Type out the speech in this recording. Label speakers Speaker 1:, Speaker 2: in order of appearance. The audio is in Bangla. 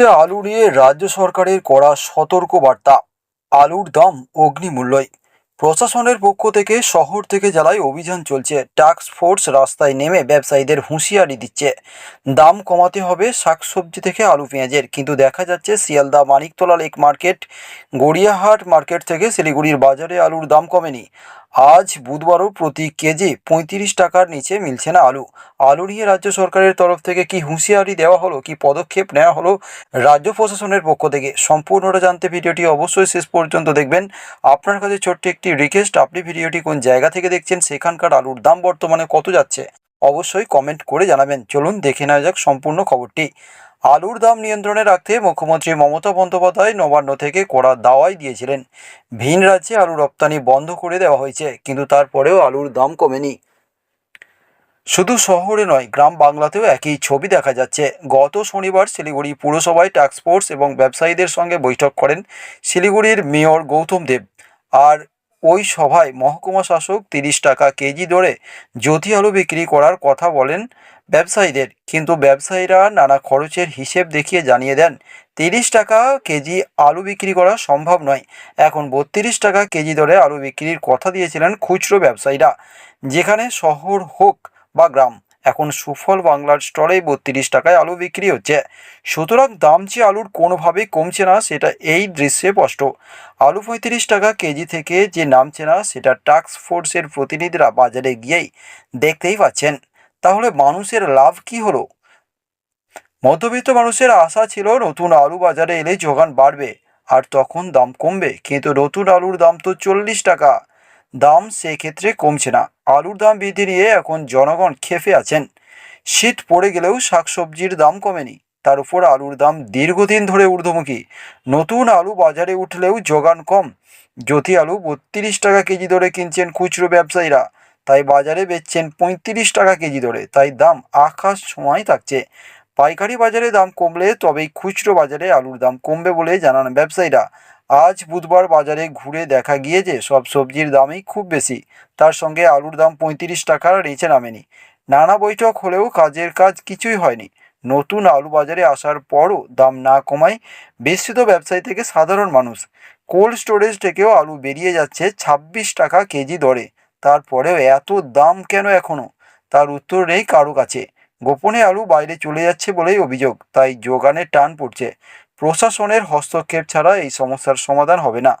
Speaker 1: তে আলু নিয়ে রাজ্য সরকারের করা সতর্ক বার্তা আলুর দাম অগ্নিমূল্যই। প্রশাসনের পক্ষ থেকে শহর থেকে জেলায় অভিযান চলছে। টাস্ক ফোর্স রাস্তায় নেমে ব্যবসায়ীদের হুঁশিয়ারি দিচ্ছে। দাম কমাতে হবে শাকসবজি থেকে আলু পেঁয়াজের। কিন্তু দেখা যাচ্ছে Sealdah Maniktala lake market, Gariahat market থেকে শিলিগুড়ির বাজারে আলুর দাম কমেনি। আজ বুধবারও প্রতি কেজি পঁয়ত্রিশ টাকার নিচে মিলছে না আলু। আলু নিয়ে রাজ্য সরকারের তরফ থেকে কি হুঁশিয়ারি দেওয়া হলো, কি পদক্ষেপ নেওয়া হলো, রাজ্য প্রশাসনের পক্ষ থেকে সম্পূর্ণটা জানতে ভিডিওটি অবশ্যই শেষ পর্যন্ত দেখবেন। আপনার কাছে ছোট্ট একটি রিকোয়েস্ট আপনি ভিডিওটি কোন জায়গা থেকে দেখছেন, সেখানকার আলুর দাম বর্তমানে কত যাচ্ছে, অবশ্যই কমেন্ট করে জানাবেন। চলুন দেখে নেওয়া যাক সম্পূর্ণ খবরটি। আলুর দাম নিয়ন্ত্রণে রাখতে মুখ্যমন্ত্রী মমতা বন্দ্যোপাধ্যায় নবান্ন থেকে কড়া দাওয়াই দিয়েছিলেন। ভিন রাজ্যে আলু রপ্তানি বন্ধ করে দেওয়া হয়েছে, কিন্তু তারপরেও আলুর দাম কমেনি। শুধু শহরে নয়, গ্রাম বাংলাতেও একই ছবি দেখা যাচ্ছে। গত শনিবার শিলিগুড়ি পুরসভায় টাস্কফোর্স এবং ব্যবসায়ীদের সঙ্গে বৈঠক করেন শিলিগুড়ির মেয়র গৌতম দেব। আর ওই সভায় মহকুমা শাসক তিরিশ টাকা কেজি দরে জ্যোতি আলু বিক্রি করার কথা বলেন ব্যবসায়ীদের। কিন্তু ব্যবসায়ীরা নানা খরচের হিসেব দেখিয়ে জানিয়ে দেন, তিরিশ টাকা কেজি আলু বিক্রি করা সম্ভব নয়। এখন বত্রিশ টাকা কেজি দরে আলু বিক্রির কথা দিয়েছিলেন খুচরো ব্যবসায়ীরা, যেখানে শহর হোক বা গ্রাম। এখন সুফল বাংলার স্টলে বত্রিশ টাকায় আলু বিক্রি হচ্ছে। সুতরাং দাম যে আলুর কোনোভাবেই কমছে না, সেটা এই দৃশ্যে স্পষ্ট। আলু পঁয়ত্রিশ টাকা কেজি থেকে যে নামছে না, সেটা টাস্ক ফোর্সের প্রতিনিধিরা বাজারে গিয়েই দেখতেই পাচ্ছেন। তাহলে মানুষের লাভ কি হলো? মধ্যবিত্ত মানুষের আশা ছিল নতুন আলু বাজারে এলে যোগান বাড়বে, আর তখন দাম কমবে। কিন্তু নতুন আলুর দাম তো চল্লিশ টাকা। দাম সেক্ষেত্রে কমছে না। আলুর দাম বৃদ্ধি নিয়ে এখন জনগণ খেপে আছেন। শীত পড়ে গেলেও শাকসবজির দাম কমেনি। তার উপর আলুর দাম দীর্ঘদিন ধরে ঊর্ধ্বমুখী। নতুন আলু বাজারে উঠলেও যোগান কম। জ্যোতি আলু বত্রিশ টাকা কেজি দরে কিনছেন খুচরো ব্যবসায়ীরা। তাই বাজারে বেচছেন পঁয়ত্রিশ টাকা কেজি দরে। তাই দাম আকাশ সময় থাকছে। পাইকারি বাজারে দাম কমলে তবেই খুচরো বাজারে আলুর দাম কমবে বলে জানান ব্যবসায়ীরা। আজ বুধবার বাজারে ঘুরে দেখা গিয়েছে, সব সবজির দামই খুব বেশি। তার সঙ্গে আলুর দাম পঁয়ত্রিশ টাকার নিচে নামেনি। নানা বৈঠক হলেও কাজের কাজ কিছুই হয়নি। নতুন আলু বাজারে আসার পরও দাম না কমায় বিস্তৃত ব্যবসায়ী থেকে সাধারণ মানুষ। কোল্ড স্টোরেজ থেকেও আলু বেরিয়ে যাচ্ছে ছাব্বিশ টাকা কেজি দরে। তারপরেও এত দাম কেন এখনও তার উত্তর নেই কারও কাছে। গোপনে আলু বাইরে চলে যাচ্ছে বলেই অভিযোগ। তাই যোগানের টান পড়ছে। প্রশাসনের হস্তক্ষেপ ছাড়া এই সমস্যার সমাধান হবে না।